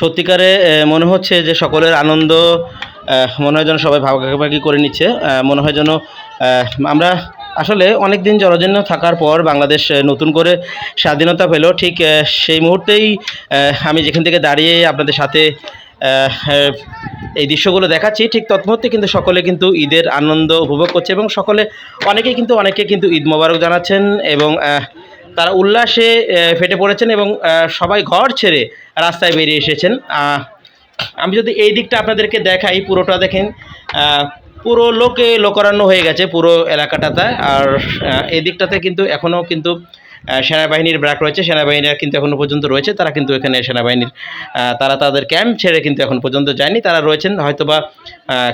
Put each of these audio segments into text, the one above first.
সত্যিকারে মনে হচ্ছে যে সকলের আনন্দ মনে হয় যেন সবাই ভাগাভাগি করে নিচ্ছে। মনে হয় যেন আমরা আসলে অনেক দিন জরাজীর্ণ থাকার পর বাংলাদেশ নতুন করে স্বাধীনতা পেল। ঠিক সেই মুহূর্তেই আমি যেখান থেকে দাঁড়িয়ে আপনাদের সাথে এই দৃশ্যগুলো দেখাচ্ছি, ঠিক তৎমুহূর্তে কিন্তু সকলে কিন্তু ঈদের আনন্দ উপভোগ করছে এবং সকলে, অনেকেই কিন্তু অনেকে কিন্তু ঈদ মোবারক জানাচ্ছেন এবং তারা উল্লাসে ফেটে পড়েছেন এবং সবাই ঘর ছেড়ে রাস্তায় বেরিয়ে এসেছেন। আমি যদি এই দিকটা আপনাদেরকে দেখাই, পুরোটা দেখেন। পুরো লোকে লোকারণ্য হয়ে গেছে পুরো এলাকাটাতে। আর এই দিকটাতে কিন্তু এখনও কিন্তু সেনাবাহিনীর ব্রাক রয়েছে। সেনাবাহিনীরা কিন্তু এখনও পর্যন্ত রয়েছে। তারা কিন্তু এখানে সেনাবাহিনীর তারা তাদের ক্যাম্প ছেড়ে কিন্তু এখন পর্যন্ত যায়নি। তারা রয়েছেন হয়তোবা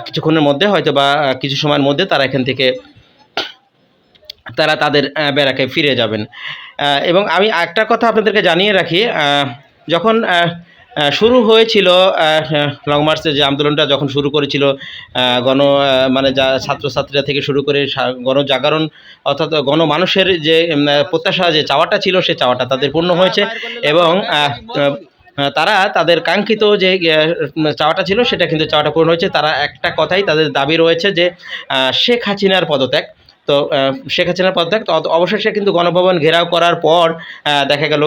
কিছুক্ষণের মধ্যে, হয়তোবা কিছু সময়ের মধ্যে তারা এখান থেকে, তারা তাদের ব্যারাকে ফিরে যাবেন। এবং আমি একটা কথা আপনাদেরকে জানিয়ে রাখি যখন শুরু হয়েছিল লং মার্চের যে আন্দোলনটা যখন শুরু করেছিল গণ মানে যা ছাত্রছাত্রীরা থেকে শুরু করে গণজাগরণ অর্থাৎ গণমানুষের যে প্রত্যাশা যে চাওয়াটা ছিল সে চাওয়াটা তাদের পূর্ণ হয়েছে এবং তারা তাদের কাঙ্ক্ষিত যে চাওয়াটা ছিল সেটা কিন্তু চাওয়াটা পূর্ণ হয়েছে। তারা একটা কথাই তাদের দাবি রয়েছে যে শেখ হাসিনার পদত্যাগ। তো শেখ হাসিনার পদত্যাগ তো অবশেষে কিন্তু গণভবন ঘেরাও করার পর দেখা গেল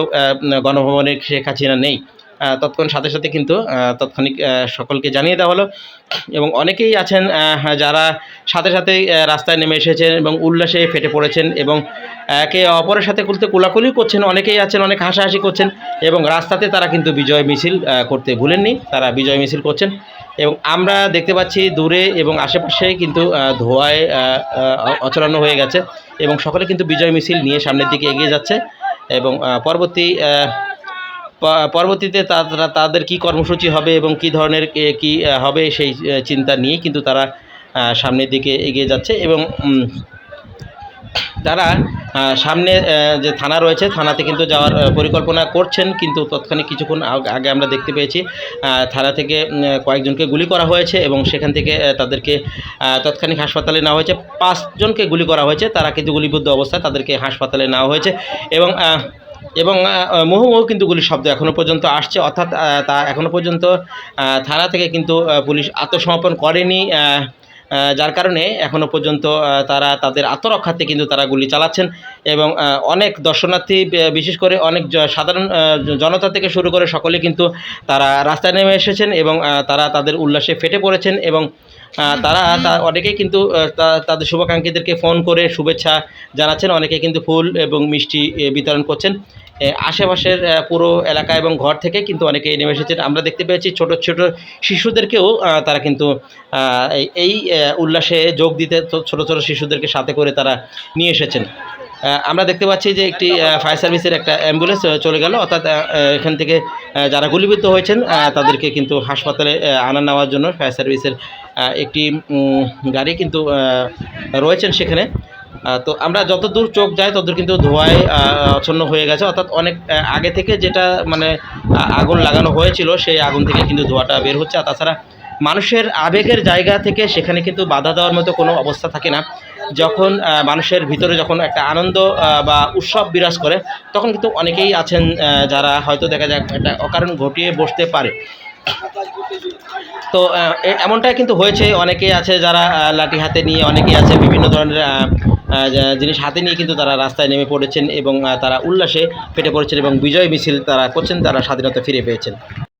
গণভবনে শেখ হাসিনা নেই। তৎক্ষণ সাথে সাথে কিন্তু তাৎক্ষণিক সকলকে জানিয়ে দেওয়া হলো। এবং অনেকেই আছেন যারা সাথে সাথে রাস্তায় নেমে এসেছেন এবং উল্লাসে ফেটে পড়েছেন এবং একে অপরের সাথে কুলতে কোলাকুলি করছেন, অনেকেই আছেন, অনেক হাসাহাসি করছেন এবং রাস্তাতে তারা কিন্তু বিজয় মিছিল করতে ভুলেননি। তারা বিজয় মিছিল করছেন। এবং আমরা দেখতে পাচ্ছি দূরে এবং আশেপাশে কিন্তু ধোঁয়ায় অচলানো হয়ে গেছে এবং সকলে কিন্তু বিজয় মিছিল নিয়ে সামনের দিকে এগিয়ে যাচ্ছে এবং পরবর্তী পরবর্তীতে তারা তাদের কি কর্মসূচি হবে এবং কি ধরনের কি হবে সেই চিন্তা নিয়ে কিন্তু তারা সামনের দিকে এগিয়ে যাচ্ছে এবং তারা সামনে যে থানা রয়েছে, থানাতে কিন্তু যাওয়ার পরিকল্পনা করছেন, কিন্তু তৎক্ষণিক কিছুক্ষণ আগ- আমরা দেখতে পেয়েছি থানা থেকে কয়েকজনকে গুলি করা হয়েছে এবং সেখান থেকে তাদেরকে তৎক্ষণিক হাসপাতালে নেওয়া হয়েছে। পাঁচজনকে গুলি করা হয়েছে, তারা কিন্তু গুলিবদ্ধ অবস্থায় তাদেরকে হাসপাতালে নেওয়া হয়েছে এবং এবং মুহুমুহু কিন্তু গুলির শব্দ এখনও পর্যন্ত আসছে। অর্থাৎ তা এখনও পর্যন্ত থানা থেকে কিন্তু পুলিশ আত্মসমর্পণ করেনি। যার কারণে এখনও পর্যন্ত তারা তাদের আত্মরক্ষার্থে কিন্তু তারা গুলি চালাচ্ছেন এবং অনেক দর্শনার্থী বিশেষ করে অনেক সাধারণ জনতা থেকে শুরু করে সকলে কিন্তু তারা রাস্তায় নেমে এসেছেন এবং তারা তাদের উল্লাসে ফেটে পড়েছেন এবং তারা অনেকেই কিন্তু তাদের শুভাকাঙ্ক্ষীদেরকে ফোন করে শুভেচ্ছা জানাচ্ছেন। অনেকে কিন্তু ফুল এবং মিষ্টি বিতরণ করছেন। আশেপাশের পুরো এলাকা এবং ঘর থেকে কিন্তু অনেকেই নেমে এসেছেন। আমরা দেখতে পেয়েছি ছোট ছোট শিশুদেরকেও তারা কিন্তু এই- উল্লাসে যোগ দিতে ছোট ছোট শিশুদেরকে সাথে করে তারা নিয়ে এসেছেন। আমরা দেখতে পাচ্ছি যে একটি ফায়ার সার্ভিসের একটা অ্যাম্বুলেন্স চলে গেল। অর্থাৎ এখান থেকে যারা গুলিবিদ্ধ হয়েছেন তাদেরকে কিন্তু হাসপাতালে আনা নেওয়ার জন্য ফায়ার সার্ভিসের একটি গাড়ি কিন্তু রয়েছেন সেখানে। তো আমরা যত দূর চোখ যায় তত কিন্তু ধোঁয়ায় আচ্ছন্ন হয়ে গেছে। অর্থাৎ অনেক আগে থেকে যেটা মানে আগুন লাগানো হয়েছিল, সেই আগুন থেকে কিন্তু ধোঁয়াটা বের হচ্ছে। আর তাছাড়া মানুষের আবেগের জায়গা থেকে সেখানে কিন্তু বাধা দেওয়ার মতো কোনো অবস্থা থাকে না। যখন মানুষের ভিতরে যখন একটা আনন্দ বা উৎসব বিরাজ করে, তখন কিন্তু অনেকেই আছেন যারা হয়তো দেখা যায় একটা অকারণ ঘটিয়ে বসতে পারে। তো এমনটাই কিন্তু হয়েছে। অনেকেই আছে যারা লাঠি হাতে নিয়ে অনেকেই আছে বিভিন্ন ধরনের জিনিস হাতে নিয়ে কিন্তু তারা রাস্তায় নেমে পড়েছেন এবং তারা উল্লাসে ফেটে পড়েছেন এবং বিজয় মিছিল তারা করছেন, তারা স্বাধীনতা ফিরে পেয়েছেন।